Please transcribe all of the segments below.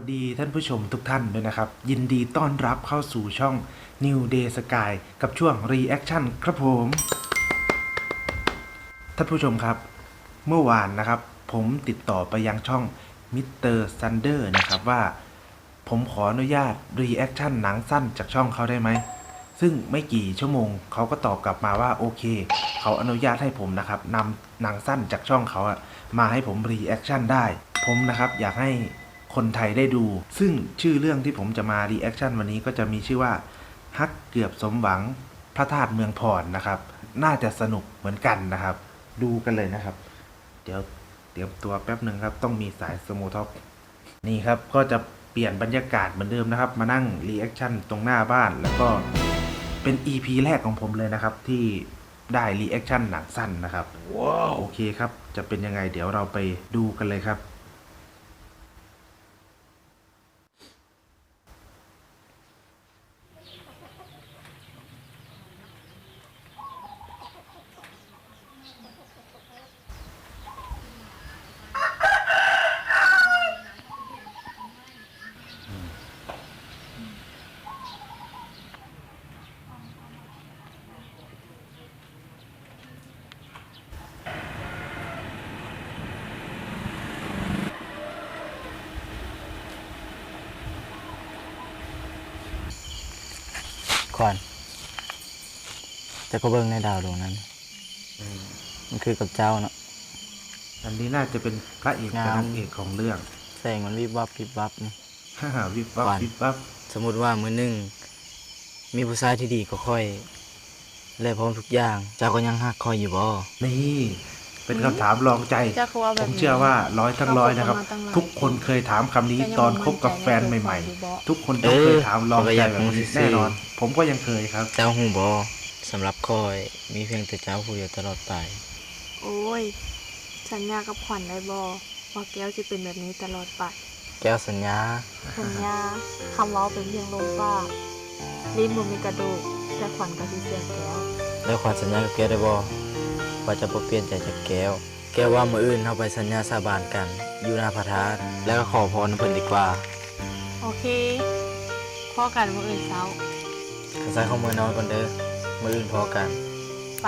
วัสดีท่านผู้ชมทุกท่านด้วยนะครับ ยินดีต้อนรับเข้าสู่ช่อง New Day Sky กับช่วง Reaction ครับผม ท่านผู้ชมครับ เมื่อวานนะครับ ผมติดต่อไปยังช่อง Mr. Thunder นะครับว่า ผมขออนุญาต Reaction หนังสั้นจากช่องเขาได้ไหม ซึ่งไม่กี่ชั่วโมงเขาก็ตอบกลับมาว่าโอเค เขาอนุญาตให้ผมนะครับนำหนังสั้นจากช่องเขาอะมาให้ผมรีแอคชั่นได้ ผมนะครับอยากให้ คนไทยได้ดู ซึ่งชื่อเรื่องที่ผมจะมารีแอคชั่นวันนี้ก็จะมีชื่อว่า ฮักเกือบสมหวังพระธาตุเมืองพรนะครับ น่าจะสนุกเหมือนกันนะครับ ดูกันเลยนะครับ เดี๋ยวเตรียมตัวแป๊บหนึ่งครับ ต้องมีสายสมูท็อกนี่ครับก็จะเปลี่ยนบรรยากาศเหมือนเดิมนะครับ มานั่งรีแอคชั่นตรงหน้าบ้านแล้วก็เป็น EP แรกของผมเลยนะครับ ที่ได้รีแอคชั่นหนังสั้นนะครับว้าวโอเคครับ จะเป็นยังไงเดี๋ยวเราไปดูกันเลยครับ แต่ก็เบิ่งในดาวดวงนั้นมันคือกับเจ้าเนาะ อันนี้น่าจะเป็นพระเอกงามกับนางเอกของเรื่อง แสงมันวิบวับวิบวับนี่ฮ่าฮ่าวิบวับหวาน วิบวับสมมุติว่ามือหนึ่ง มีผู้ชายที่ดีก็ค่อย และพร้อมทุกอย่าง เจ้าก็ยังฮักคอยอยู่บ่นี่เป็นคำถามลองใจ จะเขาว่าแบบผนี้มเชื่อว่าร้อยทั้งร้อยนะครับ เราคบกันมาตั้งหลาย ทุกคนเคยถามคำนี้แต่ยังตอนไม่คบกับแฟนมั่นใจใหม่ในตัวๆทุกคนต้องเคยถามลองใจแบบนี้แน่นอน ผมก็ยังเคยครับ เจ้าหูบ่ สำหรับคอยมีเพียงแต่เจ้าผู้เดียวตลอดไป โอ้ย สัญญากับขวัญได้บอว่าแก้วจะเป็นแบบนี้ตลอดไป แก้วสัญญา สัญญาคำเว้าเป็นเพียงลมปากลิ้นบ่มีกระดูกแต่ขวัญก็สิเสียแก้ว แล้วขอสัญญากับแก้วได้บ่ว่าจะบ่เปลี่ยนใจจากแก้ว แก้วว่ามื้ออื่นเฮาไปสัญญาสาบานกัน อยู่หน้าพระธาตุแล้วก็ขอพรเพิ่นดีกว่า โอเคพ่อกันมื้ออื่นเช้าข้าใส่เข้ามือนอนก่อนเด้อ มื้ออื่นพอกัน ไป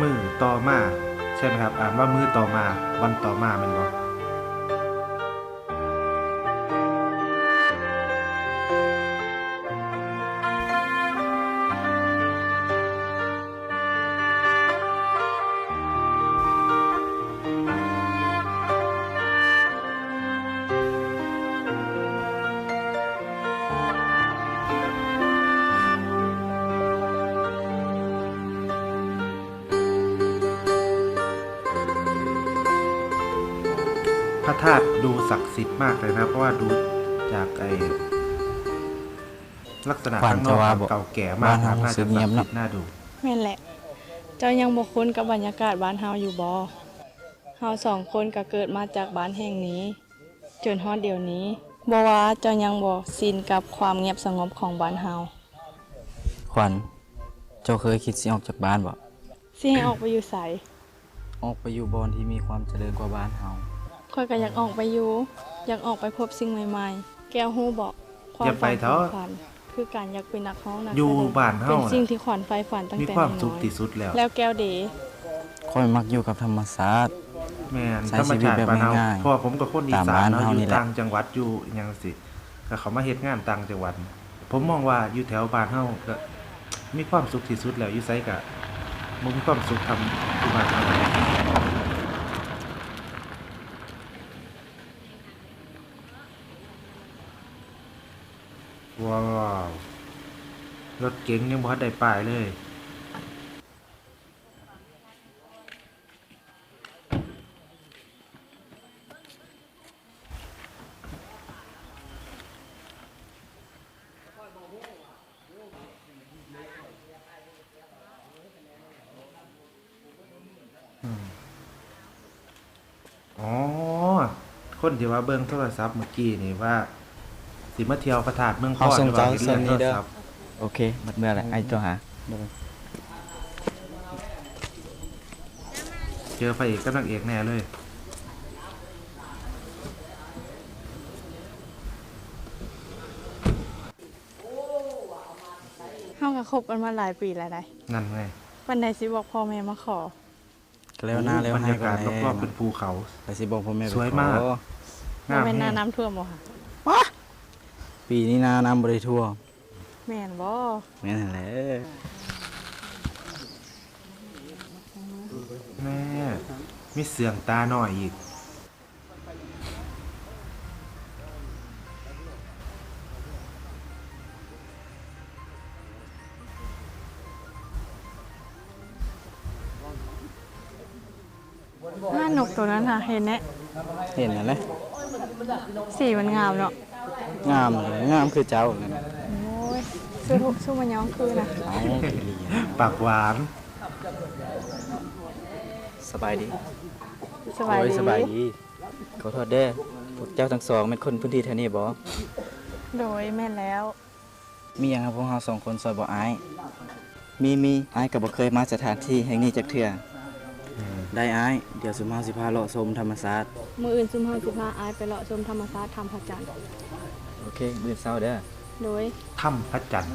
มือต่อมา ใช่ไหมครับ อ่านว่ามือต่อมา วันต่อมาแมันบ อกพระธาตุดูศักดิ์สิทธิ์มากเลยนะ เพราะว่าดูจากไอลักษณะขวัญข้างนอกจะว่าครับบอกเก่าแก่มากครับบ้านเราน่าจะเงีศัยกบดิ์ๆสิทธิ์น่าดูแม่นแหละ เจ้ายังบ่คุ้นกับบรรยากาศบ้านเฮาอยู่บ่เฮาสองคนก็เกิดมาจากบ้านแห่งนี้ จนฮอดเดี๋ยวนี้บ่ว่าเจ้ายังบ่ชินกับความเงียบสงบของบ้านเฮาขวัญเจ้าเคยคิดสิออกจากบ้านบ่สิให้ออกไปอยู่ไสออกไปอยู่บอนที่มีความเจริญกว่าบ้านเฮา ข้อยก็อยากออกไปอยู่ อยากออกไปพบสิ่งใหม่ๆ แก้วฮู้บอกความอย่าไปฝันเถขออะงขวัญคือการอยากเป็นนักร้องนักอยู่แสดงบ้านเฮาเป็นน่ะ สิ่งที่ขวัญใฝ่ฝันตั้งมีแต่ความน้สุขอยที่สุดแล้วๆแล้วแก้วเดค่อยมักอยู่กับธรรมศาสตร์ แม่นใช้ธรรมชาติชีวิตแบบบ้านเฮาง่ายๆเพราะว่อผมกับคนอีตามสานบ้านเนาะเฮาอนี่ยู่แหละ ต่างจังหวัดอยู่อิหยังสิก็เขามาเฮ็ดงานต่างจังหวัด ผมมองว่าอยู่แถวบ้านเฮาก็มีความสุขที่สุดแล้วอยู่ไสก็บ่มีความสุขทำที่บ้านเฮาว้าว รถเก๋งยังบ่ทันได้ป้ายเลย อ๋อ คนที่ว่าเบิ่งโทรศัพท์เมื่อกี้นี่ว่า สิมาเที่ยวพระธาตุเมืองพรเอาส่งหรือว่าเจ้าเห็นเรื่องเส้นนี้โทรเด้อ ศัพท์ โอเคหมดเมื่อแล้วไอ้ตัวหาเจอพระเอกกับนางเอกแน่เลย เฮาก็คบกันมาหลายปีแล้วได้นั่นไงวันใดสิบอกพ่อแม่มาขอแล้วหน้าแล้วบรรให้ยากาศก็รอบๆเป็นภูเขา ไปสิบอกพ่อแม่ไปสวยมาก ขอบ่แม่นหน้าแฮงน้ำท่วมบ่ค่ะ ปีนี้นาน้ำบริทั่ว แม่นบ่แม่นแหละแม่มีเสื่องตาหน่อยอีกหน้านกตัวนั้นค่ะเห็นแน่เห็นแล้วนะสีมันงามเนาะงามเลยงามคือเจ้านั่นน่ะโอ้ ยสู้ทุกสู้มันย้องคือนะเอาอีหลีอะปากหวานสบายดีสบายโอ้ดีสบายดีขอโทษเด้อพวกเจ้าทั้งสองเป็นคนพื้นที่แถวนี้บ่โดยแม่นแล้ว มีหยังครับพวกเราสองคนซอยบ่อายมีมีอายก็บ่เคยมาสถานที่แห่งนี้จักเทื่ออได้อายเดี๋ยวสุมาสิพาเลาะชมธรรมศาสตร์มืออื่นซุมเฮาสิพาอายไปเลาะชมธรรมชาติธรรมพระจันทร์โอเคมื้อเช้าเด้อ โดยถ้ำพระจันทร์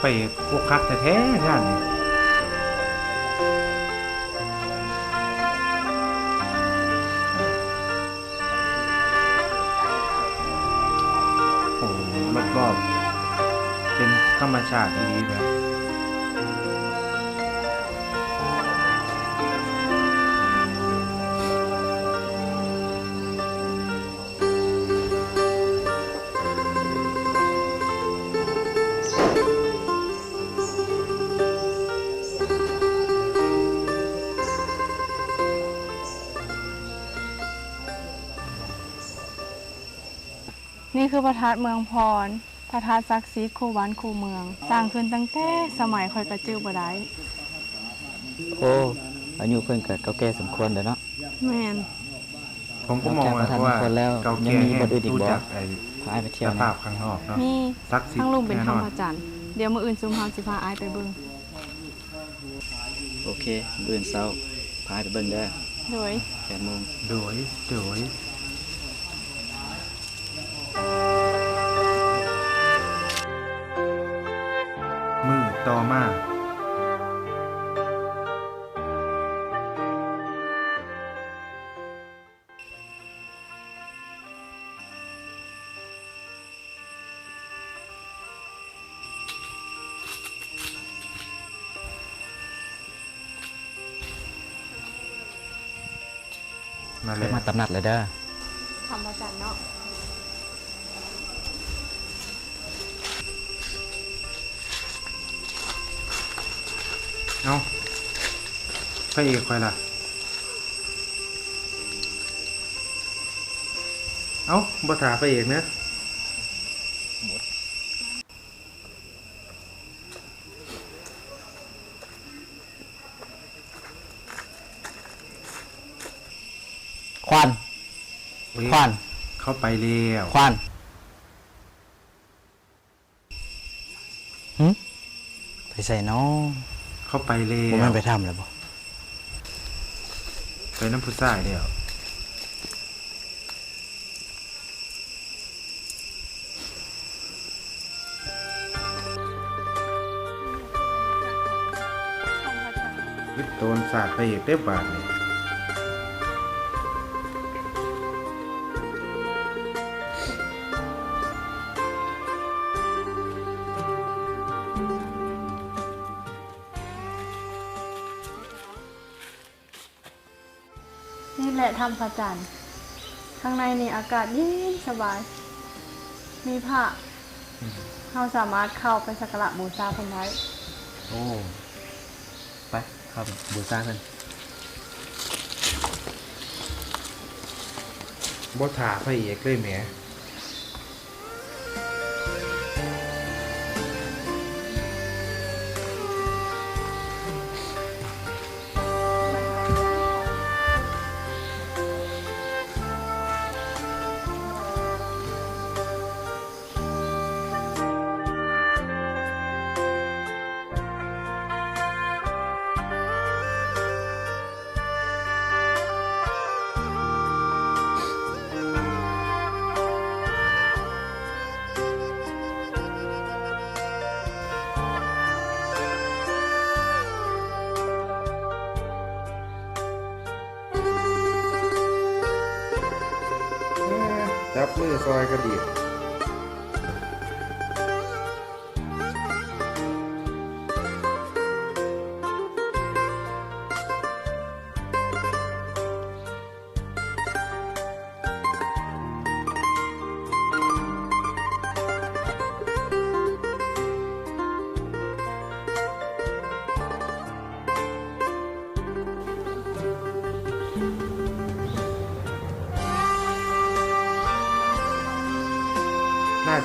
ไปพวกคักแท้ๆงานนี้ นี่คือพระธาตุเมืองพร พระธาตุศักดิ์สิทธิ์คู่บ้านคู่เมือง สร้างขึ้นตั้งแต่สมัยคอยกระจือบ่ได้โอ้อายุเพิ่นก็เก่าแก่สมควรเด้อเนาะแม่นผมก็มองว่านอกจากว่าพระธาตุมงคลแล้วเก่ายัแก่งมีแห้บ่งอื่นอีกดูบ่จากไอ้พาอายไปเที่ยสวภานะพข้างนอกเนาะมีศักดิ์สิทธิ์ทั้งลุงเป็นแน่ธรนรอนมจันทร์เดี๋ยวมื้ออื่นซุมเฮาสิพาอายไปเบิ่งโอเคมื้ออนเช้าพาไปเบิ่งเด้อโดย8โมงโดยโดย มือต่อมามาเลย มาตำหนักเลยเด้อ ธรรมจันทร์เนาะ เอาพระเอกใครล่ะ เอาบ่ถาพระเอกเนะควานเว้ยควานเข้าไปแล้วควานหึไปใส่น้อง เข้าไปแล้บ่วแม่นไปทำแล้วบ่ไปน้ำพุซ่ายแล้ววิโตนศาสตร์พระเอกได้บาทเลย นี่แหละธรรมพระจันทร์ ข้างในนี่อากาศเย็นสบาย มีพระเราสามารถเข้าไปสักการะบูชาเพิ่นได้โอ้ ไปเข้าไปบูชาเพิ่นบ่ถาพระเอกเลยแหม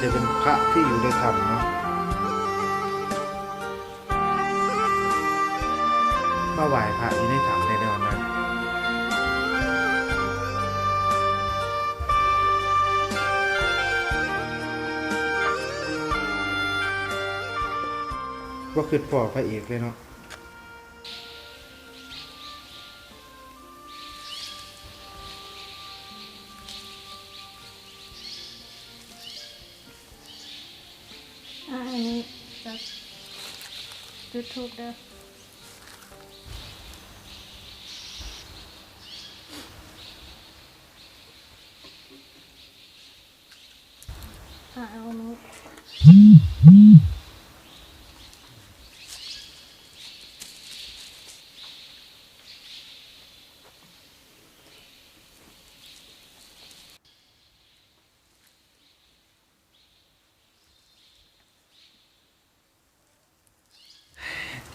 จะเป็นพระที่อยู่ในถ้ำเนาะมาไหว้พระอยู่ในถ้ำในแนวนั้นก็คือพ่อพระเอกเลยเนาะ จุดทูบเด้อ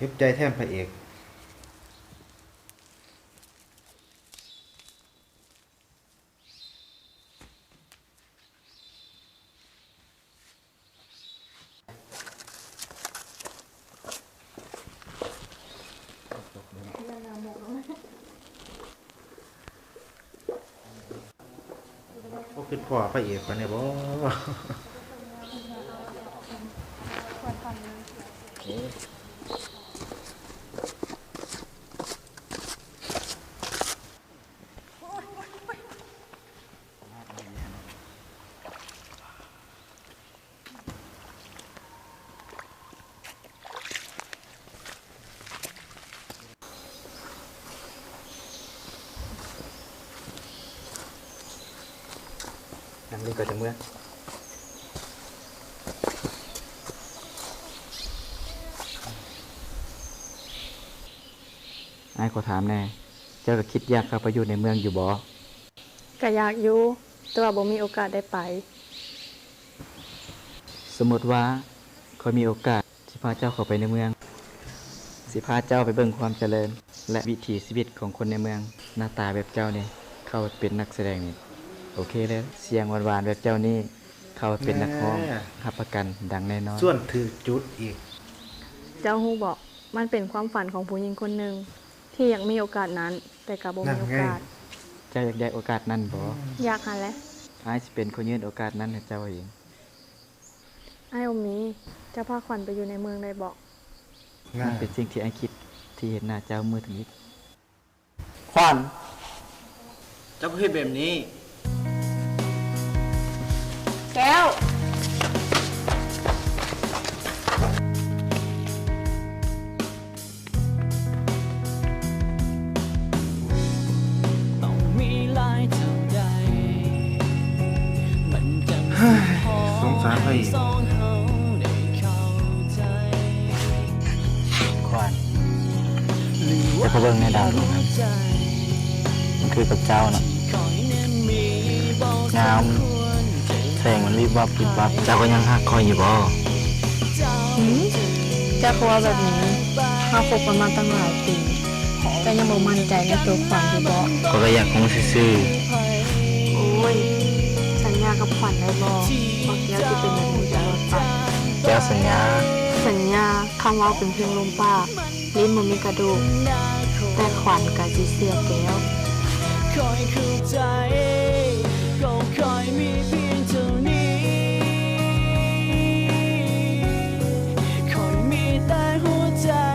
เก็บใจแทนพระเอกก็คือพ่อพระเอกกันเนี่ยบ่ นั่นนี่ก็จะเมื่อไอ้ายขอถามแน่ เจ้าก็คิดอยากเข้าไปอยู่ในเมืองอยู่บ่ก็อยากอยู่แต่ว่าบ่มีโอกาสได้ไป สมมติว่าเขามีโอกาสสิพาเจ้าเข้าไปในเมือง สิพาเจ้าไปเบิ่งความเจริญ และวิถีชีวิตของคนในเมือง หน้าตาแบบเจ้านี่เข้าเป็นนักแสดงนี่ โอเคเลย เสียงหวานๆแบบเจ้านี่เข้าเป็นนักร้องแน่รับประกันดังแน่นอนส่วนถือจุดอีก เจ้าฮู้บอกมันเป็นความฝันของผู้หญิงคนหนึ่งที่อยากมีโอกาสนั้น แต่ก็บ่มีโอกาส เจ้าอยากได้โอกาสนั้นบ่อยากหันแหละอ้ายสิเป็นคนยื่นโอกาสนั้นให้เจ้าเองไอ้ายอมมีจะพาขวัญไปอยู่ในเมืองได้บอกง่ามันยเป็นสิ่งที่ไอ้ายคิดที่เห็นหน้าเจ้ามือถึงนิดขวัญเจ้าก็เฮ็ดแบบนี้ แก้ว ต้องมีหลายเท่าใดมันจังสงสารพระเอกสองเฮาได้เข้าใจขวัญจะพเบิ่งในดาวดวงนั้นใจมันคือกับเจ้าน่ะคอยแน่นมีบอกงามควรใจ แสงมันวิบวับวิบวับเจ้าก็ยังหักคอยอยู่บ่เจ้าเจ้าเขาว่าแบบนี้มาคบกันมาตั้งหลายปีแต่ยังบ่มั่นใจในตัวขวัญอยู่บ่ก็ก็อยากคงซื่อโอ้ยว่าแก้วจะเป็นแบบนี้ตลอดไปแก้วสัญญาสัญญาคำเว่าเป็นเพียงลมปากลิ้นมันมีกระดูกแต่ขวัญกะสิเสียแก้ว คอยเข้าใจก็คอยมีเพี หั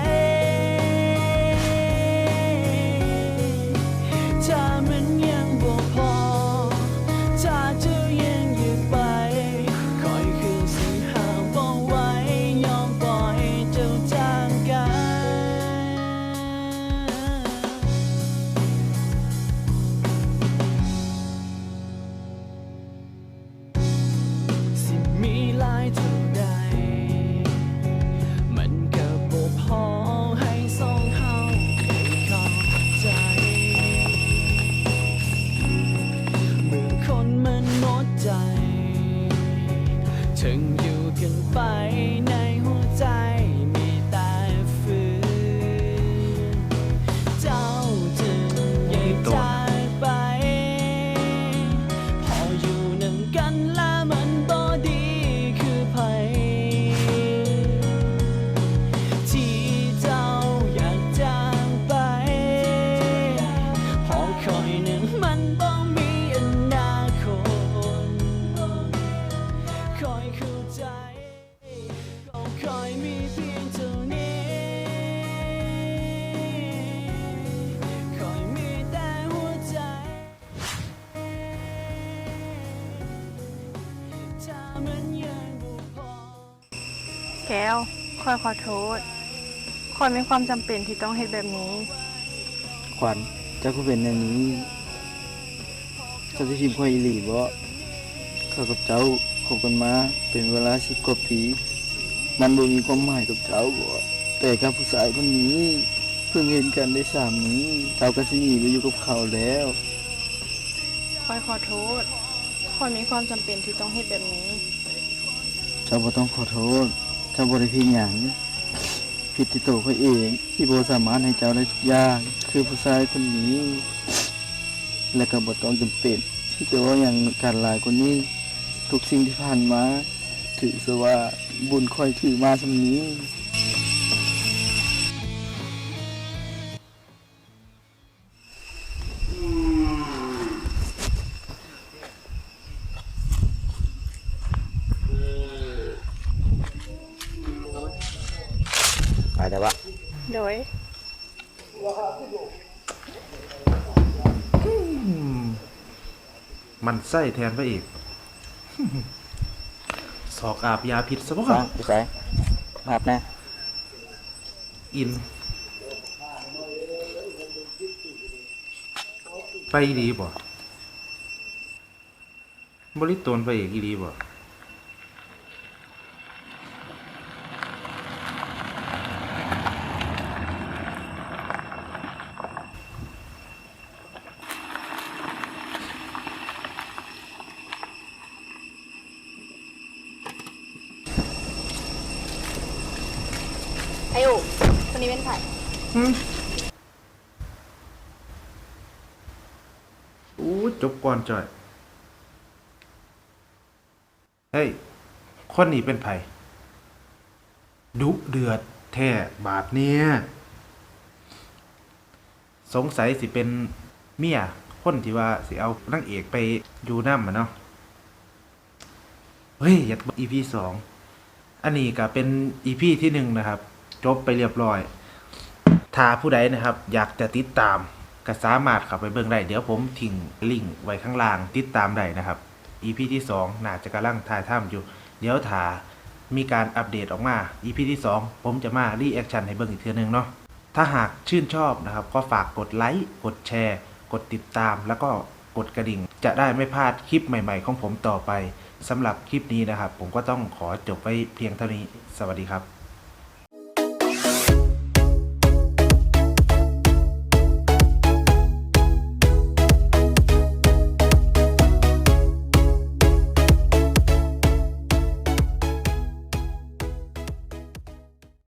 แก้วคอยขอโทษคอยมีความจำเป็นที่ต้องเฮ็ดแบบนี้ ขวัญเจ้าก็เป็นอย่างนี้ เจ้าจะทิมข่อยอีหลีบ่ข้ากับเจ้าคบกันมาเป็นเวลาสิบกว่าปี มันบ่มีความหมายกับเจ้าบ่แต่กับผู้ชายคนนี้ เพิ่งเห็นกันได้สามมื้อเจ้าก็สิหนีไปอยู่กับเขาแล้วคอยขอโทษคอยมีความจำเป็นที่ต้องเฮ็ดแบบนี้ เจ้าบ่ต้องขอโทษ เจ้าบ่ได้ผิดหยังผิดที่ตัวเขาเองที่บ่สามารถให้เจ้าได้ทุกอย่าง คือผู้ชายคนนี้ และก็บ่ต้องจำเป็น ที่จะว่าอย่างการหลายคนนี้ ทุกสิ่งที่ผ่านมา ถือซะว่าบุญค่อยถือมาสำนี้ มันไส้แทนพระเอกสอกอาบยาพิษซะบ่ฟังไปใส่ภาพนะอิน ไปอีดีบ่บริตนพระเอกอีดีบ่ อโอคนนี้เป็นไผอู้จบก่อนจ่อย เฮ้ย คนนี้เป็นไผดุเดือดแท้บาทเนี่ยสงสัยสิเป็นเมียคนที่ว่าสิเอานางเอกไปอยู่น้ำมันเนาะ เฮ้ย อยากอีพีสอง อันนี้ก็เป็นอีพีที่หนึ่งนะครับ จบไปเรียบร้อย ถ้าผู้ใดนะครับ อยากจะติดตามก็สามารถเข้าไปเบิ่งได้เดี๋ยวผมทิ้งลิงก์ไว้ข้างล่างติดตามได้นะครับ EP ที่2น่าจะกำลังถ่ายทำอยู่ เดี๋ยวถ้ามีการอัปเดตออกมา EP ที่ 2 ผมจะมารีแอคชั่นให้เบิ่งอีกเทื่อนึงเนาะถ้าหากชื่นชอบนะครับ ก็ฝากกดไลค์กดแชร์ กดติดตาม แล้วก็กดกระดิ่ง จะได้ไม่พลาดคลิปใหม่ๆ ของผมต่อไปสำหรับคลิปนี้นะครับ ผมก็ต้องขอจบไว้เพียงเท่านี้ สวัสดีครับ